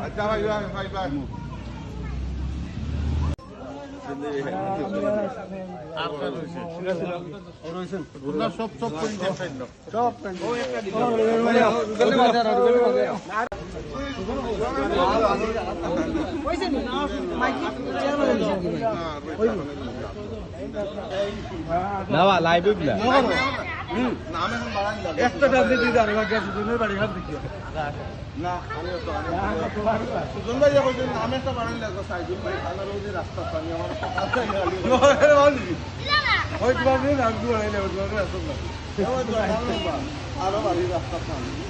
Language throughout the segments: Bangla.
আচ্ছা ভাই ভাই ভাই সব সব সব না লাইভ বাড়ি আমি তো সুজন ভাই যখন নামে একটা বাড়ান লাগতো সাইদুল ভাই রোজ রাস্তা পানি আমার ওই তোমার নাম দিয়ে বাড়াইলে ওই তোমার রাস্তা আরও বাড়ি রাস্তা পানি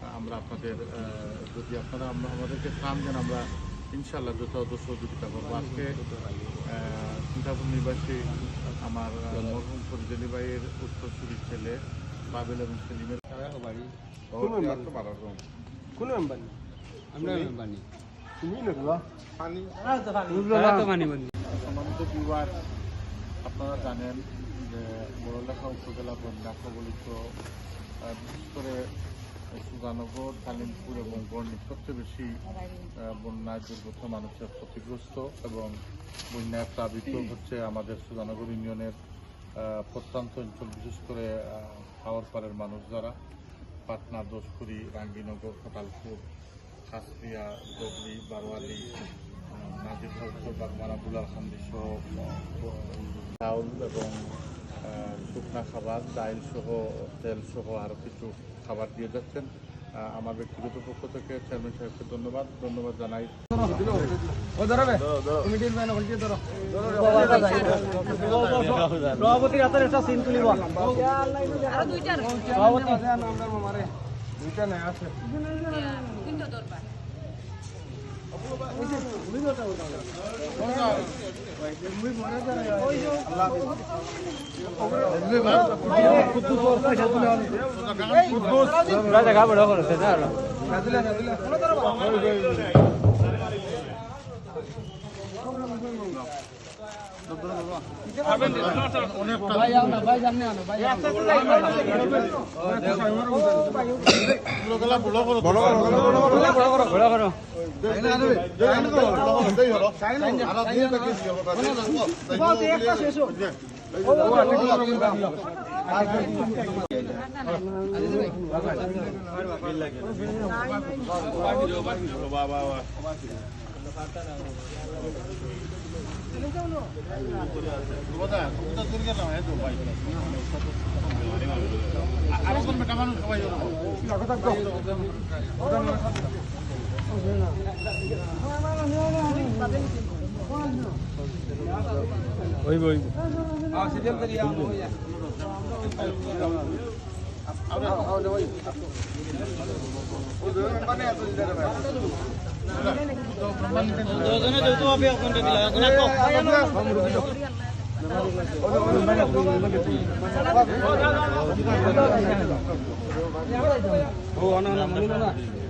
আমরা আপনাদের আহ, যদি আপনারা আমরা আমাদেরকে চান যেন আমরা ইনশাল্লাহ যথাযথ সহযোগিতা করব। আজকে সিঙ্গাপুর নিবাসী আমার মরহুম ফরিদানি ভাইয়ের উত্তরসূরির ছেলে বাবেল এবং সেলিমের। কোন আমরা মানি। সম্মানিত আপনারা জানেন যে বড়লেখা উপজেলা বন্যা কবলিত বিশেষ করে সুজানগর কালিমপুর এবং বর্ণি সবচেয়ে বেশি বন্যায় দুর্গত মানুষের ক্ষতিগ্রস্ত এবং বন্যায় প্লাবিত হচ্ছে আমাদের সুজানগর ইউনিয়নের প্রত্যন্ত অঞ্চল বিশেষ করে হাওয়ারপাড়ের মানুষ যারা পাটনা দোষপুরি রাঙ্গিনগর কোটালপুর খাসরিয়া ডগরি বারোয়ালি নাজির বাগমারা বুলারখান্দি সহ এবং শুকনা খাবার ডাইল সহ তেল সহ আরও কিছু খাবার দিয়ে যাচ্ছেন। আমার ব্যক্তিগত পক্ষ থেকে চেয়ারম্যান সাহেবকে ধন্যবাদ। ধন্যবাদ জানাই। দুইটা আছে দেখা বড় করছে না গাজলে গাজলে ভাই আমরা ভাই জানি না ভাই বড় করো ওই ওই আ সিজন করিয়া দুজনে যৌথ ভাবে অকন্টে দিলা ও না না মনে না এই এই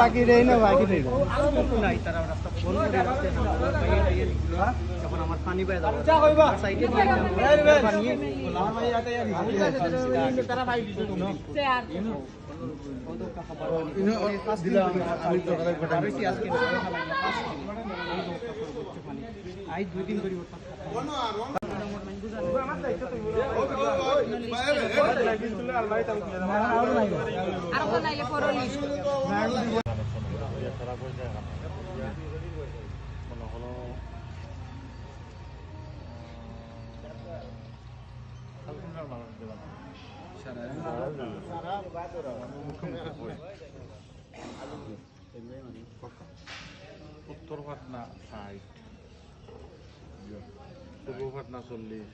বাকি রে না বাকি রে বন্ধ করে রাখতে হবে। বাইরে বাইরে লিখলো, আমার পানি পায় যাবে সাইডে দিয়ে দিলাম। বানিয়ে তারা ভাই দিছে তুমি। আজ দুই দিন ধরে হয়ে মনে হলো উত্তর পাটনা ষাট। পূর্ব পাটনা চল্লিশ।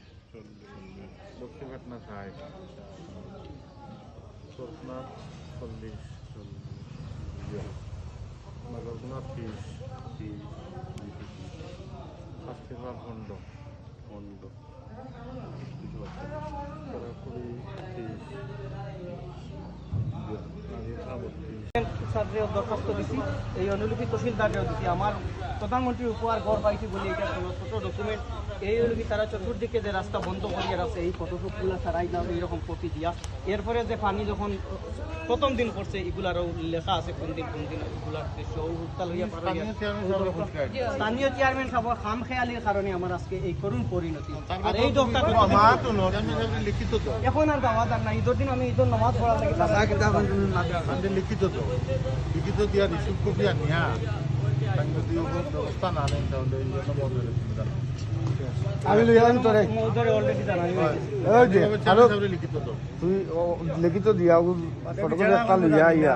দক্ষিণ পাটনা ষাট। চোরনাথ চল্লিশ। নগরগুনা ত্রিশ। শাস্তিবার খণ্ড খণ্ড। স্যারেও দরখাস্ত দিছি, এই অনুলিপি তহসিলদারকেও দিছি। আমার প্রধানমন্ত্রীর উপহার ঘর পাইছি বলে এটা ছোটো ডকুমেন্ট এই অনুলিপি তারা চতুর্দিকে যে রাস্তা বন্ধ করিয়ে রাখছে এই ফটোশুটগুলো সারাই দাও এইরকম কপি দিয়া। এরপরে যে পানি যখন প্রথম দিন পড়ছে এগুলারও লেখা আছে কোন দিন কোন দিন এগুলার উত্তাল হইয়া স্থানীয় চেয়ারম্যান সাহেব খাম খেয়ালির কারণে আমার আজকে এই করুণ পরিণতি। আর এই দোষটা লিখিত এখন আর দাওয়াত আর না ঈদের দিন আমি ঈদের নামাজ লাগে লিখিত তো। লিখিত দিয়া রিসিভ কপি আনিয়া ব্যবস্থা না নেন তাহলে আমি আনি তোরে। মৌধরে অলরেডি জানাই হয়েছে ওই যে হ্যালো। লিখিত তো। তুই লিখিত দিয়া ফটো করে একটা লইয়া আইয়া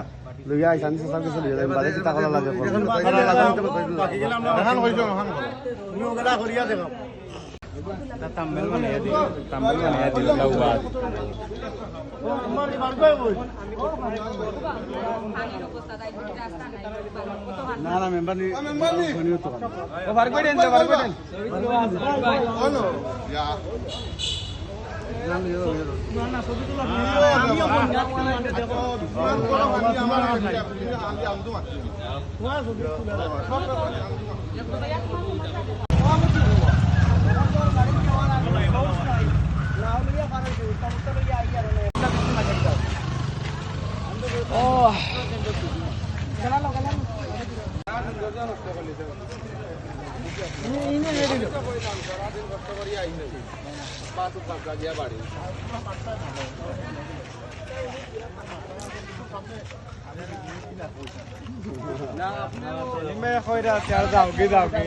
লইয়া আইসা আমি সাথে চলে যাই বাড়ি কি টাকা লাগে দেখান হয়ে যাও দেখান তুমি ওগুলা করিয়া দেখো পানির অবস্থা তাই রাস্তা নাই কত হান না না মেম্বার নি বার করে দেন বার করে দেন আমিও বন্যা মানে দেখো মে কইরা চার দাও কি দাও কি